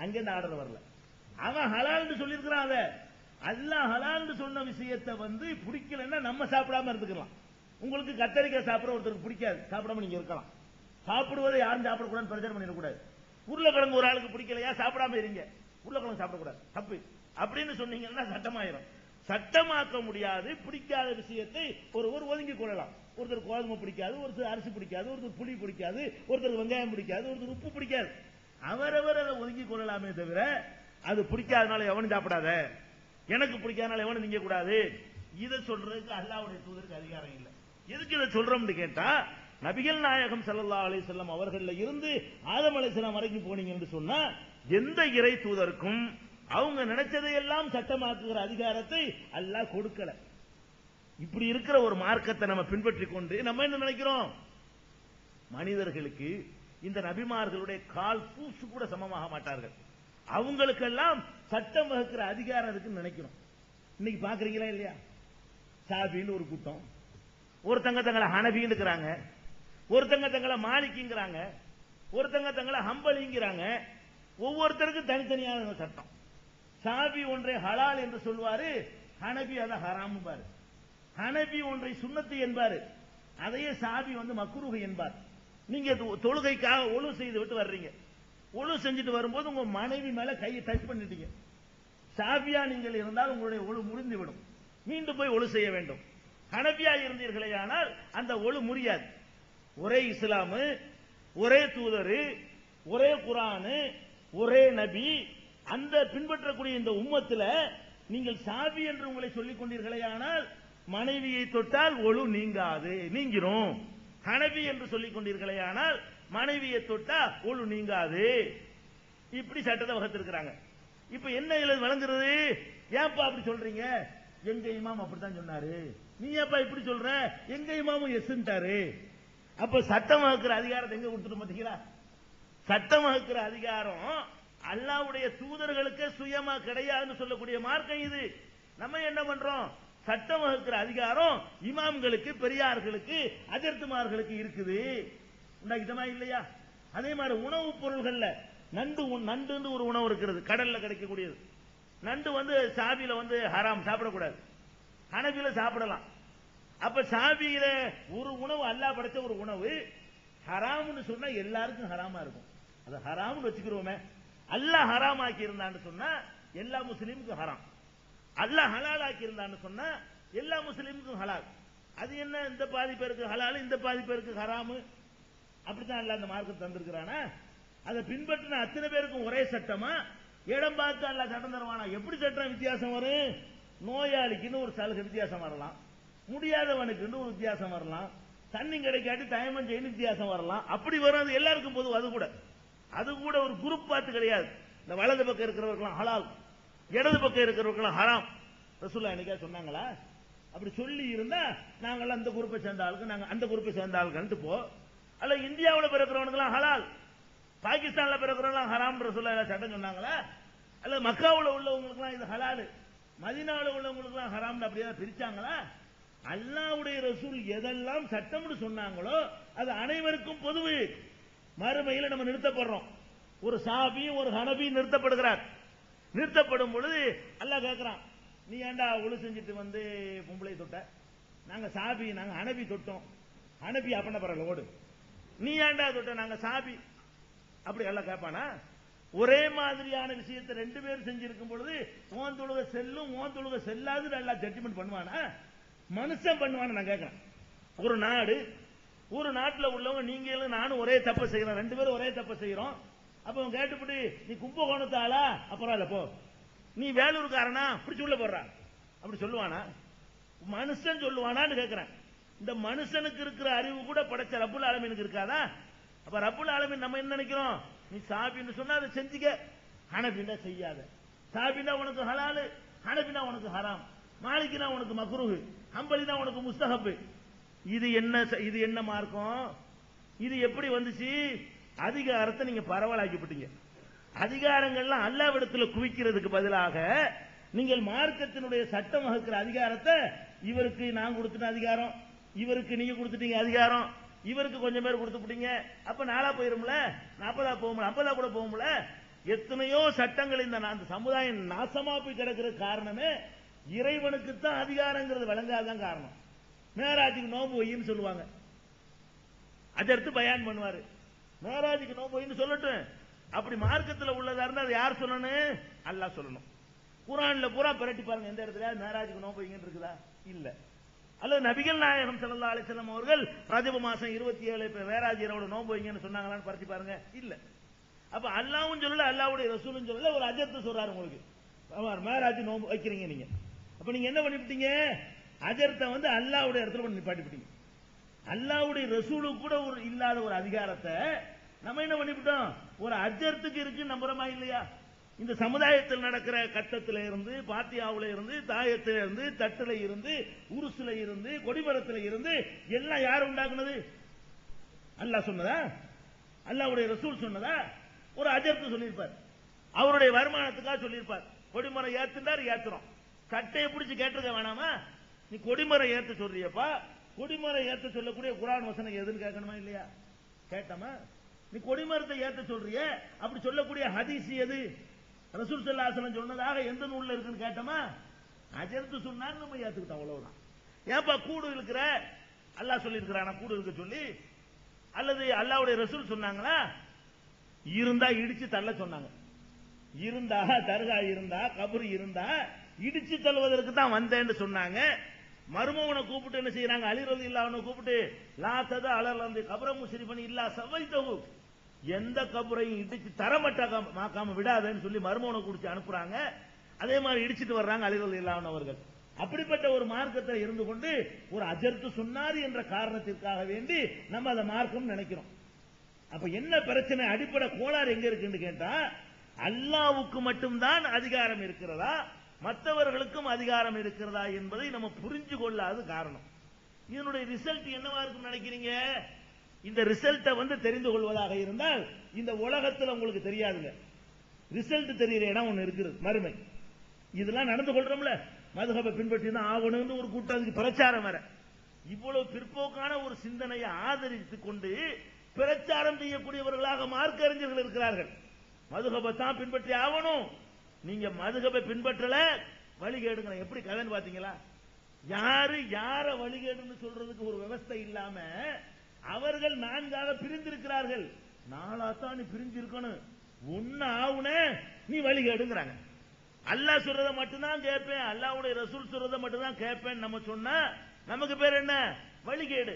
அங்க ஆர்டர் வரல. அவன் ஹலால்னு சொல்லியிருக்கிறான் அத. அல்லாஹ் ஹலால்னு சொன்ன விஷயத்தை வந்து பிடிக்கலன்னா நம்ம சாப்பிடாம இருந்துக்கலாம். உங்களுக்கு கத்தரிக்காய் சாப்பிட ஒருத்தருக்கு பிடிக்காது. சாப்பிடாம நீங்க இருக்கலாம். சாப்பிடுவதை யாரும் சாப்பிடக்கூடாதுன்னு பிரச்சாரம் பண்ணிடக்கூடாது. உருளைக்கிழங்கு ஒரு ஆளுக்கு பிடிக்கலையா? சாப்பிடாம இருங்க. உருளைக்கிழங்கு சாப்பிடக்கூடாது. தப்பு. அப்படின்னு சொன்னீங்கன்னா சட்டமாயிரும். சட்டமாக்க முடியாது. பிடிக்காத விஷயத்தை ஒருவர் ஒதுங்கி கொள்ளலாம். ஒருத்தர் கோதுமை பிடிக்காது ஒருத்தர் அரிசி பிடிக்காது ஒருத்தர் புளி பிடிக்காது ஒருத்தர் வெங்காயம் பிடிக்காது ஒருத்தர் உப்பு பிடிக்காது. அவரவர் அதை ஒதுங்கி கொள்ளலாமே தவிர அது பிடிக்காதனால எவனும் சாப்பிடாத. எனக்கு பிடிக்காதனால எவனும் நீங்க கூடாது இதை சொல்றதுக்கு அல்லாவுடைய தூதருக்கு அதிகாரம் இல்லை. எதுக்கு இதை சொல்றோம்னு கேட்டா நபிகள் நாயகம் சல்லா அலி செல்லம் அவர்கள்ல இருந்து ஆதம் அலைஹிஸ்ஸலாம் வரைக்கும் போனீங்கன்னு சொன்னா எந்த இறை தூதருக்கும் அவங்க நினைச்சதையெல்லாம் சட்டமாக்குகிற அதிகாரத்தை அல்லாஹ் கொடுக்கல. இப்படி இருக்கிற ஒரு மார்க்கத்தை நம்ம பின்பற்றி கொண்டு நம்ம என்ன நினைக்கிறோம்? மனிதர்களுக்கு இந்த நபிமார்களுடைய கால் பூசு கூட சமமாக மாட்டார்கள். அவங்களுக்கெல்லாம் சட்டம் வகுக்கிற அதிகாரம் இருக்குன்னு நினைக்கிறோம் இன்னைக்கு பாக்குறீங்களா இல்லையா? சாபின்னு ஒரு கூட்டம். ஒருத்தங்க தங்களை ஹனபின்னு இருக்கிறாங்க. ஒருத்தங்க தங்களை மாலிக்கிங்கிறாங்க. ஒருத்தங்க தங்களை ஹம்பலிங்கிறாங்க. ஒவ்வொருத்தருக்கும் தனித்தனியான சட்டம். சாபி ஒன்றை ஹலால் என்று சொல்வாரு ஹனபி அதை ஹராம் பாரு ஹனபி ஒன்றை சுண்ணத்து என்பாரு. அதையே சாபி வந்து மக்குருகு என்பார். நீங்க தொழுகைக்காக ஒழு செய்து விட்டு வர்றீங்க. ஒழு செஞ்சுட்டு வரும்போது உங்க மனைவி மேல கையை டச் பண்ணிட்டீங்க. சாபியா நீங்கள் இருந்தால் உங்களுடைய ஒழு முறிந்து விடும் மீண்டும் போய் ஒழு செய்ய வேண்டும். ஹனபியா இருந்தீர்களே ஆனால் அந்த ஒழு முடியாது ஒரே இஸ்லாமு ஒரே தூதரு ஒரே குரானு ஒரே நபி. அந்த பின்பற்றக்கூடிய இந்த உம்மத்தில் நீங்கள் சாவி என்று உங்களை சொல்லிக் கொண்டீர்களே ஆனால் மனைவியை தொட்டால் ஒழு நீங்காது நீங்கிரும். ஹனபி என்று சொல்லிக் கொண்டீர்களே ஆனால் மனைவியை தொட்டா ஒழு நீங்காது. இப்படி சட்டத்தை வகுத்திருக்கிறாங்க. இப்ப என்ன இதுல வழங்குறது ஏன்பா அப்படி சொல்றீங்க? எங்க இமாம் அப்படித்தான் சொன்னாரு. நீ ஏப்பா இப்படி சொல்ற? எங்க இமாமும் எஸ்ன்ட்டாரு. அப்ப சட்டம் வகுக்கிற அதிகாரத்தை எங்க கொடுத்துட்டு பாத்தீங்களா? சட்டம் வகுக்கிற அதிகாரம் அல்லாவுடைய தூதர்களுக்கு சுயமா கிடையாதுன்னு சொல்லக்கூடிய மார்க்கம் இது. நம்ம என்ன பண்றோம்? சட்டம் வகுக்கிற அதிகாரம் இமாம்களுக்கு பெரியார்களுக்கு அதிர்த்துமார்களுக்கு இருக்குது. உண்டாக்கிட்டமா இல்லையா? அதே மாதிரி உணவுப் பொருள்கள்ல நண்டு உண்- நண்டுன்னு ஒரு உணவு இருக்கிறது கடல்ல கிடைக்கக்கூடியது. நண்டு வந்து சாபியில வந்து ஹராம் சாப்பிடக்கூடாது. ஹனபியில சாப்பிடலாம். அப்ப சாபியில ஒரு உணவு அல்லா படைச்ச ஒரு உணவு ஹராம்னு சொன்னா எல்லாருக்கும் ஹராமா இருக்கும். அது ஹராம்னு வச்சுக்கிறோமே. அல்லாஹ் ஹராம் ஆக்கி இருந்தான்னு சொன்னா எல்லா முஸ்லீமுக்கும் ஹராம். அல்லாஹ் ஹலால் ஆக்கி இருந்தான்னு சொன்னா எல்லா முஸ்லீமுக்கும் ஹலால். அது என்ன இந்த பாதி பேருக்கு ஹலால் இந்த பாதி பேருக்கு ஹராமு? அப்படித்தான் அல்ல அந்த மார்க்கம் தந்திருக்கிறானா? அதை பின்பற்றின அத்தனை பேருக்கும் ஒரே சட்டமா இடம் பார்த்து அல்ல சட்டம் தருவானா? எப்படி சட்டம் வித்தியாசம் வரும்? நோயாளிக்குன்னு ஒரு சலுகை வித்தியாசம் வரலாம். முடியாதவனுக்குன்னு ஒரு வித்தியாசம் வரலாம். தண்ணி கிடைக்காட்டி தயமம் செய்யணும் வித்தியாசம் வரலாம். அப்படி வரும் அது எல்லாருக்கும் பொது அது கூட. அது கூட ஒரு குரூப் பார்த்து கிடையாது. இந்த வலது பக்கம் இருக்கிறவர்களாம் ஹலால். இடது பக்கம் இருக்கிறவர்களாம் ஹராம். ரசூல்லா என்னைக்கா சொன்னாங்களா? அப்படி சொல்லி இருந்தா நாங்கள் அந்த குரூப்பை சேர்ந்த ஆளுக்கு நாங்க அந்த குரூப்பை சேர்ந்த ஆளுக்கு போ. அல்ல இந்தியாவில் பிறக்கிறவனுக்கெல்லாம் ஹலால். பாகிஸ்தான்ல பிறக்கிறவங்களாம் ஹராம் ரசூல்லா சட்டம் சொன்னாங்களா? அல்ல மக்காவில் உள்ளவங்களுக்குலாம் இது ஹலாலு. மதினாவில் உள்ளவங்களுக்குலாம் ஹராம்னு அப்படியே பிரிச்சாங்களா? அல்லாவுடைய ரசூல் எதெல்லாம் சட்டம்னு சொன்னாங்களோ அது அனைவருக்கும் பொதுவு. மறுமையில் நம்ம நிறுத்தப்படுறோம். ஒரு சாபியும் ஒரு ஹனபியும் நிறுத்தப்படுகிறார். நிறுத்தப்படும் பொழுது அல்லாஹ் கேட்கிறான் நீ ஏன்டா ஒழு செஞ்சுட்டு வந்து பொம்பளை தொட்ட? நாங்க சாபி நாங்க அனபி தொட்டோம். அனபி அப்பன பரவாயில்ல ஓடு. நீ ஏன்டா தொட்ட? நாங்க சாபி. அப்படி எல்லாம் கேட்பானா ஒரே மாதிரியான விஷயத்தை ரெண்டு பேரும் செஞ்சிருக்கும் பொழுது ஓன் தொழுக செல்லும் ஓன் தொழுக செல்லாது நல்லா ஜட்ஜ்மெண்ட் பண்ணுவானா? மனுஷன் பண்ணுவான்னு நான் கேட்கிறேன் ஒரு நாடு ஒரு நாட்டில் உள்ளவங்க நீங்களும் நானும் ஒரே தப்பு செய்யறோம் ரெண்டு பேரும் ஒரே தப்பு செய்யறோம். அப்ப அவன் கேட்டுப்பட்டு நீ கும்பகோணத்து ஆளா? அப்புறம் இல்ல போ. நீ வேலூர்காரனா? பிடிச்சி உள்ள போடுறா. அப்படி சொல்லுவானா? மனுஷன் சொல்லுவானான்னு கேட்கிறேன் இந்த மனுஷனுக்கு இருக்கிற அறிவு கூட படைச்ச ரப்புல் ஆலமீனுக்கு இருக்காதா? அப்ப ரப்புல் ஆலமீன் நம்ம என்ன நினைக்கிறோம்? நீ சாபின்னு சொன்னா அதை செஞ்சுக்க. ஹனபின்னா செய்யாத. சாபினா உனக்கு ஹலாலு ஹனபினா உனக்கு ஹராம். மாலிக்கினா உனக்கு மக்ருஹு ஹம்பலினா உனக்கு முஸ்தகப்பு இது என்ன இது என்ன மார்க்கம்? இது எப்படி வந்துச்சு? அதிகாரத்தை நீங்க பரவலாக்கிவிட்டீங்க. அதிகாரங்கள்லாம் அல்லாவிடத்துல குவிக்கிறதுக்கு பதிலாக நீங்கள் மார்க்கத்தினுடைய சட்டம் வகுக்கிற அதிகாரத்தை இவருக்கு நான் கொடுத்துட்ட அதிகாரம் இவருக்கு நீங்க கொடுத்துட்டீங்க அதிகாரம் இவருக்கு கொஞ்சம் பேர் கொடுத்துட்டீங்க அப்ப நாளா போயிரும்ல? நாற்பதா போகும்ல? ஐம்பதா கூட போகும்ல? எத்தனையோ சட்டங்கள் இந்த அந்த சமுதாயம் நாசமா போய் கிடக்கிற காரணமே இறைவனுக்கு தான் அதிகாரங்கிறது விளங்காதான் காரணம். மேராஜுக்கு நோம்பு வையின்னு சொல்லுவாங்க. அதற்கு பயான் பண்ணுவாரு. மேராஜுக்கு நோம்பு வைன்னு சொல்லட்டும். அப்படி மார்க்கத்தில் உள்ளதா இருந்தா அது யார் சொல்லணும்? அல்லாஹ் சொல்லணும். குரான்ல பூரா பிரட்டி பாருங்க எந்த இடத்துல? மேராஜுக்கு நோம்பு வைங்கன்னு இருக்குதா? இல்ல. அல்லது நபிகள் நாயகம் ஸல்லல்லாஹு அலைஹி அவர்கள் ரஜப மாசம் 27 இப்ப மேராஜ் இரவோட நோம்பு வைங்கன்னு சொன்னாங்களான்னு பரட்டி பாருங்க. இல்ல. அப்ப அல்லாவும் சொல்லல அல்லாவுடைய ரசூலும் சொல்லல ஒரு அஜர்த்து சொல்றாரு உங்களுக்கு. ஆமா, மேராஜ் நோம்பு வைக்கிறீங்க நீங்க. அப்ப நீங்க என்ன பண்ணிவிட்டீங்க? அஜர்த்தை வந்து அல்லாவுடைய இடத்துல கொண்டு நிப்பாட்டிவிட்டீங்க. அல்லாவுடைய ரசூலு கூட ஒரு இல்லாத ஒரு அதிகாரத்தை நம்ம என்ன பண்ணிவிட்டோம்? ஒரு அஜர்த்துக்கு இருக்கு நம்புறமா இல்லையா? இந்த சமுதாயத்தில் நடக்கிற கட்டத்தில் இருந்து பாத்தியாவுல இருந்து தாயத்தில் இருந்து தட்டுல இருந்து உருசுல இருந்து கொடிமரத்தில் இருந்து எல்லாம் யார் உண்டாக்குனது? அல்லாஹ் சொன்னதா? அல்லாவுடைய ரசூல் சொன்னதா? ஒரு அஜர்த்து சொல்லியிருப்பார். அவருடைய வருமானத்துக்காக சொல்லியிருப்பார். கொடிமரம் ஏத்துண்டார் ஏத்துறோம். சட்டையை பிடிச்சி கேட்டிருக்க வேணாமா? நீ கொடிமரம் ஏத்து சொல்றியப்பா. கொடிமரம் ஏத்த சொல்லக்கூடிய குரான் வசனம் எதுன்னு கேட்கணுமா இல்லையா? கேட்டமா? நீ கொடிமரத்தை ஏத்த சொல்றிய அப்படி சொல்லக்கூடிய ஹதீஸ் எது? ரசூல் செல்லாசனம் சொன்னதாக எந்த நூல்ல இருக்குன்னு கேட்டமா? அஜர்த்து சொன்னாங்க நம்ம ஏத்துக்கிட்டோம் அவ்வளவுதான். ஏன்பா கூடு இருக்கிற? அல்லாஹ் சொல்லியிருக்கிறானா கூடு இருக்க சொல்லி. அல்லது அல்லாவுடைய ரசூல் சொன்னாங்களா? இருந்தா இடிச்சு தள்ள சொன்னாங்க. இருந்தா தர்கா இருந்தா கபர் இருந்தா இடிச்சு தள்ளுவதற்கு தான் வந்தேன்னு சொன்னாங்க. மருமவனை கூப்பிட்டு என்ன செய்யறாங்க? அழிறது இல்ல அவனை கூப்பிட்டு லாத்தத அலர் வந்து கபர முசிறி பண்ணி இல்லா சவைத்தவு எந்த கபரையும் இடிச்சு தரமட்டாக்காம மாக்காம விடாதேன்னு சொல்லி மருமவனை குடிச்சு அனுப்புறாங்க. அதே மாதிரி இடிச்சிட்டு வர்றாங்க அழிறது இல்லாம அவர்கள். அப்படிப்பட்ட ஒரு மார்க்கத்தில் இருந்து கொண்டு ஒரு அஜர்த்து சொன்னார் என்ற காரணத்திற்காக வேண்டி நம்ம அதை மார்க்கம் நினைக்கிறோம். அப்ப என்ன பிரச்சனை? அடிப்படை கோளாறு எங்க இருக்குன்னு கேட்டா அல்லாவுக்கு மட்டும்தான் அதிகாரம் இருக்கிறதா? மற்றவர்களுக்கும் அதிகாரம் இருக்கிறதா என்பதை நம்ம புரிஞ்சு கொள்ளாத காரணம். இதனுடைய ரிசல்ட் என்னவா இருக்கும் நினைக்கிறீங்க? இந்த ரிசல்ட்டை வந்து தெரிந்து கொள்வதாக இருந்தால் இந்த உலகத்தில் உங்களுக்கு தெரியாதுங்க. ரிசல்ட் தெரியுற இடம் ஒன்று இருக்குது மறுமை. இதெல்லாம் நடந்து கொள்றோம்ல. மதுகபை பின்பற்றி தான் ஆகணும்னு ஒரு கூட்டம் அதுக்கு பிரச்சாரம் வேற. இவ்வளவு பிற்போக்கான ஒரு சிந்தனையை ஆதரித்துக் கொண்டு பிரச்சாரம் செய்யக்கூடியவர்களாக மார்க்க அறிஞர்கள் இருக்கிறார்கள். மதுகபை தான் பின்பற்றி ஆகணும். நீங்க மதுகபை பின்பற்றல வழிகேடுங்க எப்படி கதைன்னு பாத்தீங்களா? யாரு யார வழிகேடுன்னு சொல்றதுக்கு ஒரு விவஸ்தை இல்லாம அவர்கள் நான்காக பிரிந்திருக்கிறார்கள். நாளா தான் நீ பிரிஞ்சிருக்கணும். ஒன்னு ஆவுன நீ வழிகேடுங்கிறாங்க அல்லாஹ் சொல்றத மட்டும்தான் கேட்பேன் அல்லாவுடைய ரசூல் சொல்றத மட்டும்தான் கேட்பேன் நம்ம சொன்னா நமக்கு பேர் என்ன? வழிகேடு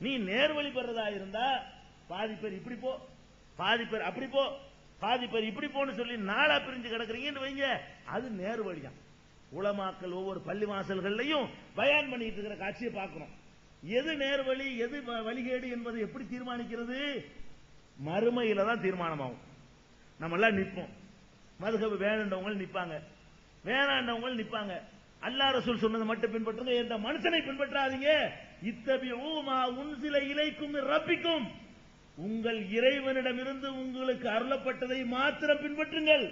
நீ நேர் வழி பெறதா இருந்தா பாதி பேர் இப்படி போ பாதி பேர் அப்படி போ பாதி பேர் இப்படி போன்னு சொல்லி நாளா பிரிஞ்சு கிடக்குறீங்கன்னு வைங்க. அது நேர் வழிதான். உளமாக்கல் ஒவ்வொரு பள்ளி வாசல்கள்லையும் பயான் பண்ணிட்டு இருக்கிற காட்சியை பார்க்கிறோம். எது நேர் வழி எது வ- வழிகேடு என்பதை எப்படி தீர்மானிக்கிறது? மறுமையில தான் தீர்மானமாகும். நம்ம எல்லாம் நிற்போம். மதுகபு வேணுன்றவங்க நிற்பாங்க. வேணாண்டவங்க நிற்பாங்க. அல்லா ரசூல் சொன்னதை மட்டும் பின்பற்றுங்க. எந்த மனுஷனை பின்பற்றாதீங்க. இத்தபியூமா உன்சில இலைக்கும் ரப்பிக்கும். உங்கள் இறைவனிடமிருந்து உங்களுக்கு அருளப்பட்டதை மாத்திரம் பின்பற்றுங்கள்.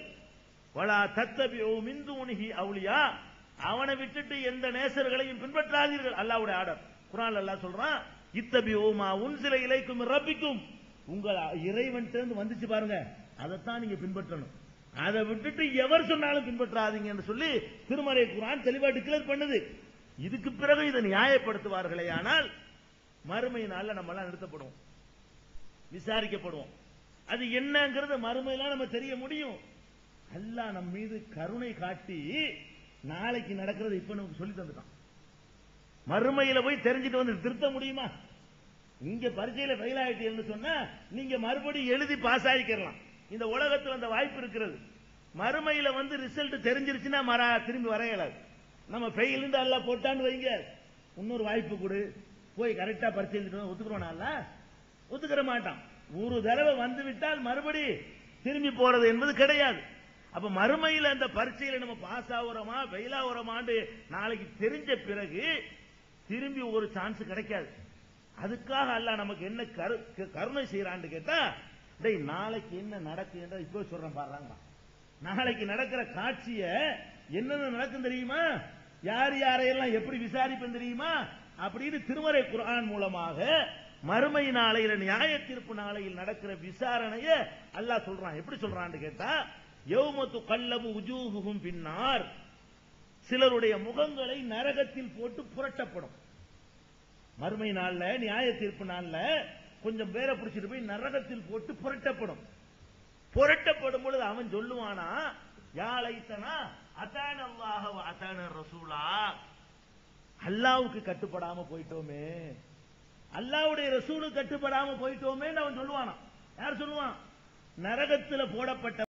பலா தத்தபியோ மிந்து மிந்துனிஹி அவுலியா அவனை விட்டுட்டு எந்த நேசர்களையும் பின்பற்றாதீர்கள். அல்லாவுடைய ஆர்டர் குரான் அல்லா சொல்றான் உன் சிறை இலைக்கும் ரப்பிக்கும். உங்கள் இறைவன் சேர்ந்து வந்துச்சு பாருங்க அதைத்தான் நீங்க பின்பற்றணும். அதை விட்டுட்டு எவர் சொன்னாலும் பின்பற்றாதீங்கன்னு சொல்லி திருமறை குரான் தெளிவா டிக்ளேர் பண்ணுது. இதுக்கு பிறகு இதை நியாயப்படுத்துவார்களே ஆனால் மறுமை நாள்ல நம்ம எல்லாம் நிறுத்தப்படுவோம். விசாரிக்கப்படுவோம். அது என்னங்கிறது மறுமையெல்லாம் நம்ம தெரிய முடியும். அல்லாஹ் நம் மீது கருணை காட்டி நாளைக்கு நடக்கிறது இப்ப நமக்கு சொல்லி தந்துட்டான். மறுமையில போய் தெரிஞ்சுட்டு வந்து திருத்த முடியுமா? இங்க பரீட்சையில ஃபெயில் ஆயிட்டீங்கன்னு சொன்னா நீங்க மறுபடியும் எழுதி பாஸ் ஆகிக்கலாம் இந்த உலகத்தில் அந்த வாய்ப்பு இருக்கிறது. மறுமையில வந்து ரிசல்ட் தெரிஞ்சிருச்சுன்னா மரா திரும்பி வர இயலாது. நம்ம ஃபெயில் எல்லாம் போட்டான்னு வைங்க. இன்னொரு வாய்ப்பு கொடு. போய் கரெக்டா பரிசு எழுதிட்டு ஒத்துக்கிறோம்னா ஒத்துக்கிற மாட்டான். ஒரு தடவை வந்து விட்டால் மறுபடி திரும்பி போறது என்பது கிடையாது. அப்ப மறுமையில் அந்த பரீட்சையில நம்ம பாஸ் ஆகுறோமா ஃபெயில் ஆகுறோமான்னு நாளைக்கு தெரிஞ்ச பிறகு திரும்பி ஒரு சான்ஸ் கிடைக்காது. அதுக்காக அல்ல நமக்கு என்ன கரு- க- கருணை செய்யறான்னு கேட்டா டேய் நாளைக்கு என்ன நடக்குன்ற இப்போ சொல்றேன் பாருங்க நாளைக்கு நடக்கிற காட்சிய என்னென்ன நடக்கும் தெரியுமா? யார் யாரையெல்லாம் எப்படி விசாரிப்பேன் தெரியுமா? அப்படின்னு திருமறை குரான் மூலமாக மறுமை நாளையில நியாய தீர்ப்பு நாளையில் நடக்கிற விசாரணைய அல்லாஹ் சொல்றான். எப்படி சொல்றான்னு கேட்டா யௌமத்து கல்லபு உஜூகுகும் பின்னார். சிலருடைய முகங்களை நரகத்தில் போட்டு புரட்டப்படும். மறுமை நாள்ல நியாய தீர்ப்பு நாள்ல கொஞ்சம் பேரை பிடிச்சிட்டு போய் நரகத்தில் போட்டு புரட்டப்படும். புரட்டப்படும் பொழுது அவன் சொல்லுவானா யாழைத்தனா அத்தான அல்லாஹ் அத்தான ரசூலா. அல்லாவுக்கு கட்டுப்படாம போயிட்டோமே. அல்லாவுடைய ரசூலு கட்டுப்படாம போயிட்டோமேன்னு அவன் சொல்லுவானா யார் சொல்லுவான்? நரகத்தில் போடப்பட்ட